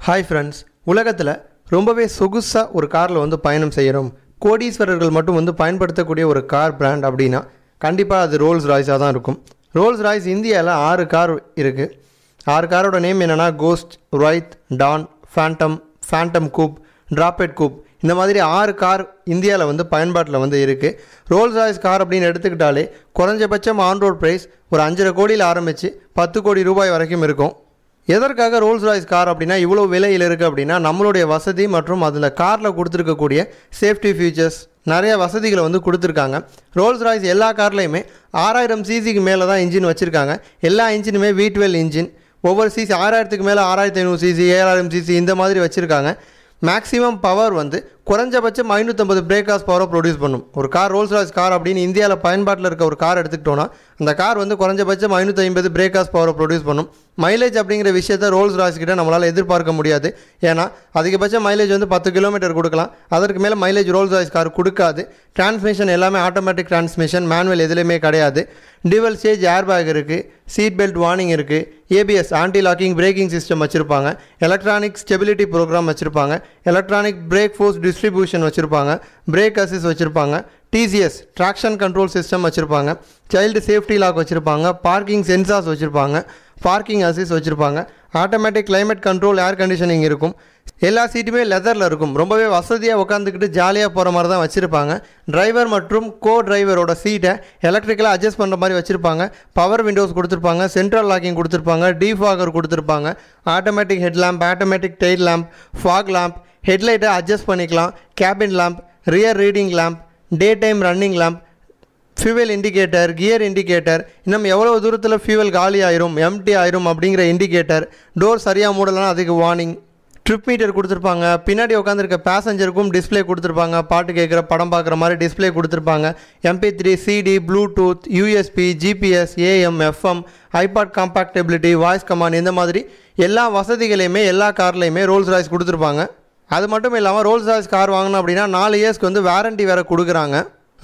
Hi friends உலகத்தில் ரொம்பவே சொகுசாக ஒரு காரில் வந்து பயணம் செய்கிறோம் கோடீஸ்வரர்கள் மட்டும் வந்து பயன்படுத்தக்கூடிய ஒரு கார் பிராண்ட் அப்படின்னா கண்டிப்பாக அது ரோல்ஸ் ராய்ஸாக தான் இருக்கும். ரோல்ஸ் ராய்ஸ் இந்தியாவில் ஆறு கார் இருக்குது ஆறு காரோட நேம் என்னென்னா Ghost Wraith Dawn Phantom Phantom coupe drophead coupe இந்த மாதிரி ஆறு கார் இந்தியாவில் வந்து பயன்பாட்டில் வந்து இருக்குது ரோல்ஸ் ராய்ஸ் கார் அப்படின்னு எடுத்துக்கிட்டாலே குறைஞ்சபட்சம் ஆன் ரோட் ப்ரைஸ் ஒரு அஞ்சரை கோடியில் ஆரம்பித்து பத்து கோடி ரூபாய் வரைக்கும் இருக்கும். எதற்காக ரோல்ஸ் ராய்ஸ் கார் அப்படின்னா இவ்வளோ விலையில் இருக்குது அப்படின்னா நம்மளுடைய வசதி மற்றும் அதில் காரில் கொடுத்துருக்கக்கூடிய சேஃப்டி ஃபீச்சர்ஸ் நிறைய வசதிகளை வந்து கொடுத்துருக்காங்க. ரோல்ஸ் ராய்ஸ் எல்லா கார்லேயுமே ஆறாயிரம் சிசிக்கு மேலே தான் இன்ஜின் வச்சுருக்காங்க. எல்லா இன்ஜினுமே வி டுவெல் இன்ஜின் ஒவ்வொரு சிசி ஆறாயிரத்துக்கு மேலே ஆறாயிரத்தி ஐநூறு சிசி ஏழாயிரம் சிசி இந்த மாதிரி வச்சுருக்காங்க. மேக்ஸிமம் பவர் வந்து குறைஞ்சபட்சம் ஐநூற்றம்பது பிரேக்காஸ் பவரை ப்ரொடியூஸ் பண்ணும். ஒரு கார் ரோல்ஸ் ராய்ஸ் கார் அப்படின்னு இந்தியாவில் பயன்பாட்டில் இருக்க ஒரு கார் எடுத்துக்கிட்டோன்னா அந்த கார் வந்து குறைஞ்சபட்சம் ஐநூற்றி ஐம்பது பிரேக்காஸ் பவரை ப்ரொடியூஸ் பண்ணும். மைலேஜ் அப்படிங்கிற விஷயத்த ரோல்ஸ் ராய்ஸ் கிட்ட நம்மளால் எதிர்பார்க்க முடியாது. ஏன்னா அதிகபட்சம் மைலேஜ் வந்து பத்து கிலோமீட்டர் கொடுக்கலாம். அதற்கு மேலே மைலேஜ் ரோல்ஸ் ராய்ஸ் கார் கொடுக்காது. டிரான்ஸ்மிஷன் எல்லாமே ஆட்டோமேட்டிக் டிரான்ஸ்மிஷன் மேனுவல் எதுலேயுமே கிடையாது. டிவல் ஸ்டேஜ் ஏர் பேக் இருக்குது சீட் பெல்ட் வார்னிங் இருக்குது ABS anti locking braking system வச்சுருப்பாங்க. எலக்ட்ரானிக் ஸ்டெபிலிட்டி ப்ரோக்ராம் வச்சுருப்பாங்க. Electronic brake force dis distribution வச்சுருப்பாங்க பிரேக் அசிஸ் வச்சுருப்பாங்க டிசிஎஸ் ட்ராக்ஷன் கண்ட்ரோல் சிஸ்டம் வச்சுருப்பாங்க சைல்டு சேஃப்டி லாக் வச்சுருப்பாங்க பார்க்கிங் சென்சார்ஸ் வச்சுருப்பாங்க parking assist வச்சுருப்பாங்க. Automatic climate control air conditioning இருக்கும். எல்லா சீட்டுமே லெதரில் இருக்கும். ரொம்பவே வசதியாக உட்காந்துக்கிட்டு ஜாலியாக போகிற மாதிரி தான் வச்சுருப்பாங்க. டிரைவர் மற்றும் கோ டிரைவரோட சீட்டை எலக்ட்ரிக்கலாக அட்ஜஸ்ட் பண்ணுற மாதிரி வச்சுருப்பாங்க. பவர் விண்டோஸ் கொடுத்துருப்பாங்க சென்ட்ரல் லாக்கிங் கொடுத்துருப்பாங்க டீஃபாகர் கொடுத்துருப்பாங்க automatic head lamp automatic tail lamp fog lamp ஹெட்லைட்டை adjust பண்ணிக்கலாம். Cabin lamp rear reading lamp day time running lamp fuel indicator gear indicator இன்னும் எவ்வளோ தூரத்தில் ஃபியூவல் காலி ஆயிரும் எம்டி ஆயிரும் அப்படிங்கிற இண்டிகேட்டர் டோர் சரியாக மூடலைன்னா அதுக்கு வார்னிங் ட்ரிப் மீட்டர் கொடுத்துருப்பாங்க. பின்னாடி உட்காந்துருக்க பேசஞ்சருக்கும் டிஸ்ப்ளே கொடுத்துருப்பாங்க. பாட்டு கேட்குற படம் பார்க்குற மாதிரி டிஸ்ப்ளே கொடுத்துருப்பாங்க. MP three CD Bluetooth USB GPS AM FM iPod compatibility voice command இந்த மாதிரி எல்லா வசதிகளையுமே எல்லா கார்லேயுமே ரோல்ஸ் ராய்ஸ் கொடுத்துருப்பாங்க. அது மட்டும் இல்லாமல் ரோல்ஸ் ராய்ஸ் கார் வாங்கினோம் அப்படின்னா நாலு இயர்ஸ்க்கு வந்து வாரண்டி வேறு கொடுக்குறாங்க.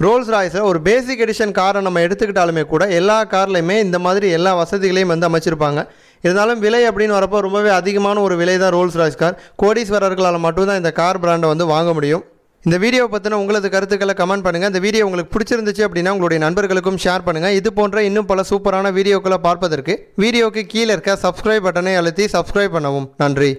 ரோல்ஸ் ராய்ஸில் ஒரு பேசிக் எடிஷன் காரை நம்ம எடுத்துக்கிட்டாலுமே கூட எல்லா கார்லையுமே இந்த மாதிரி எல்லா வசதிகளையும் வந்து அமைச்சிருப்பாங்க. இருந்தாலும் விலை அப்படின்னு வரப்போ ரொம்பவே அதிகமான ஒரு விலை தான் ரோல்ஸ் ராய்ஸ் கார் கோடீஸ்வரர்களால் மட்டும்தான் இந்த கார் பிராண்டை வந்து வாங்க முடியும். இந்த வீடியோ பற்றின உங்களது கருத்துக்களை கமெண்ட் பண்ணுங்கள் இந்த வீடியோ உங்களுக்கு பிடிச்சிருந்துச்சு அப்படின்னா உங்களுடைய நண்பர்களுக்கும் ஷேர் பண்ணுங்கள் இது போன்ற இன்னும் பல சூப்பரான வீடியோக்களை பார்ப்பதற்கு வீடியோக்கு கீழே இருக்க சப்ஸ்கிரைப் பட்டனை அழுத்தி சப்ஸ்கிரைப் பண்ணவும். நன்றி.